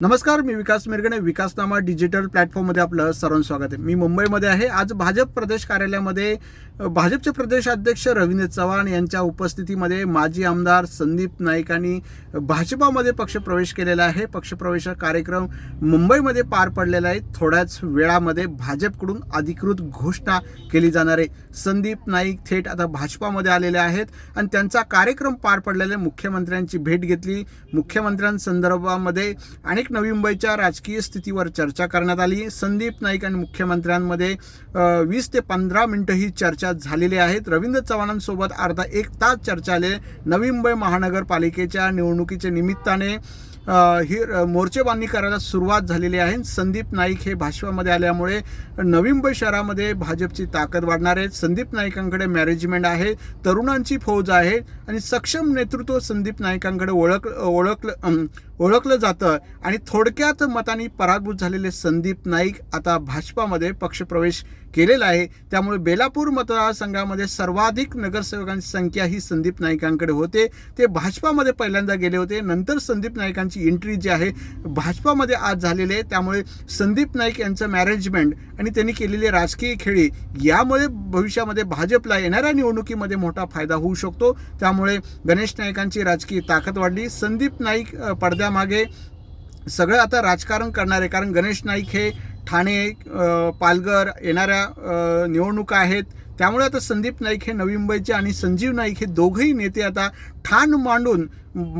नमस्कार मी विकास मिरगणे विकासनामा डिजिटल प्लॅटफॉर्ममध्ये आपलं सर्वांचं स्वागत आहे. मी मुंबईमध्ये आहे. आज भाजप प्रदेश कार्यालयामध्ये भाजपचे प्रदेश अध्यक्ष रवींद्र चव्हाण यांच्या उपस्थितीमध्ये माजी आमदार संदीप नाईक यांनी भाजपामध्ये पक्षप्रवेश केलेला आहे. पक्षप्रवेश कार्यक्रम मुंबईमध्ये पार पडलेला आहे. थोड्याच वेळामध्ये भाजपकडून अधिकृत घोषणा केली जाणार आहे. संदीप नाईक थेट आता भाजपामध्ये आलेले आहेत आणि त्यांचा कार्यक्रम पार पडलेला आहे. मुख्यमंत्र्यांची भेट घेतली. मुख्यमंत्र्यांसंदर्भामध्ये आणि अनेक नवी मुंबईच्या राजकीय स्थितीवर चर्चा करण्यात आली. संदीप नाईक आणि मुख्यमंत्र्यांमध्ये वीस ते पंधरा मिनटं ही चर्चा झालेली आहेत. रवींद्र चव्हाणांसोबत अर्धा एक तास चर्चा आली. नवी मुंबई महानगरपालिकेच्या निवडणुकीच्या निमित्ताने ही अ, मोर्चेबांधणी करायला सुरुवात झालेली आहे. संदीप नाईक हे भाजपामध्ये आल्यामुळे नवी मुंबई शहरामध्ये भाजपची ताकद वाढणार आहे. संदीप नाईकांकडे मॅनेजमेंट आहे तरुणांची फौज आहे आणि सक्षम नेतृत्व संदीप नाईकांकडे ओळख ओळखलं ओळखलं जातं आणि थोडक्यात मतांनी पराभूत झालेले संदीप नाईक आता भाजपामध्ये पक्षप्रवेश केलेला आहे. त्यामुळे बेलापूर मतदारसंघामध्ये सर्वाधिक नगरसेवकांची संख्या ही संदीप नाईकांकडे होते. ते भाजपामध्ये पहिल्यांदा गेले होते. नंतर संदीप नाईकांची एंट्री जी आहे भाजपामध्ये आज झालेली आहे. त्यामुळे संदीप नाईक यांचं मॅनेजमेंट आणि त्यांनी केलेली राजकीय खेळी यामुळे भविष्यामध्ये भाजपला येणाऱ्या निवडणुकीमध्ये मोठा फायदा होऊ शकतो. त्यामुळे गणेश नाईकांची राजकीय ताकद वाढली. संदीप नाईक पडद्यामागे सगळं आता राजकारण करणार आहे कारण गणेश नाईक हे ठाणे पालघर येणाऱ्या निवडणुका आहेत. त्यामुळे आता संदीप नाईक हे नवी मुंबईचे आणि संजीव नाईक हे दोघंही नेते आता ठाण मांडून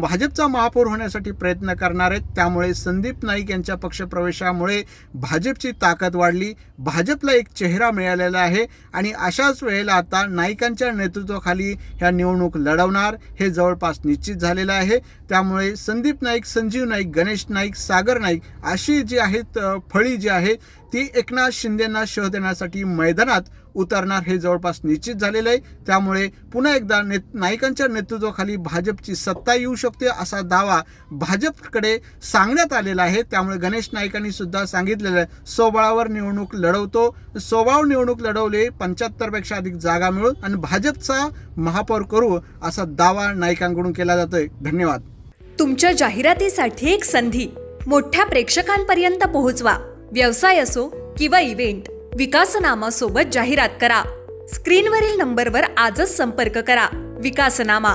भाजपचा महापौर होण्यासाठी प्रयत्न करणार आहेत. त्यामुळे संदीप नाईक यांच्या पक्षप्रवेशामुळे भाजपची ताकद वाढली. भाजपला एक चेहरा मिळालेला आहे आणि अशाच वेळेला आता नाईकांच्या नेतृत्वाखाली ह्या निवडणूक लढवणार हे जवळपास निश्चित झालेलं आहे. त्यामुळे संदीप नाईक संजीव नाईक गणेश नाईक सागर नाईक अशी जी आहेत फळी जी आहे ती एकनाथ शिंदेना शह देण्यासाठी मैदानात उतरणार हे जवळपास निश्चित झालेलं आहे. त्यामुळे पुन्हा एकदा ने नाईकांच्या नेतृत्वाखाली भाजपची सत्ता येऊ शकते असा दावा भाजपकडे सांगण्यात आलेला आहे. त्यामुळे गणेश नाईकांनी सुद्धा सांगितलेलं आहे. सोबळावर निवडणूक लढवतो. सोबळावर निवडणूक लढवले पंच्याहत्तरपेक्षा अधिक जागा मिळून आणि भाजपचा महापौर करू असा दावा नाईकांकडून केला जातोय. धन्यवाद. तुमच्या जाहिरातीसाठी एक संधी. मोठ्या प्रेक्षकांपर्यंत पोहोचवा. व्यवसाय असो किंवा इव्हेंट विकासनामा सोबत जाहिरात करा. स्क्रीनवरील नंबरवर आजच संपर्क करा. विकासनामा.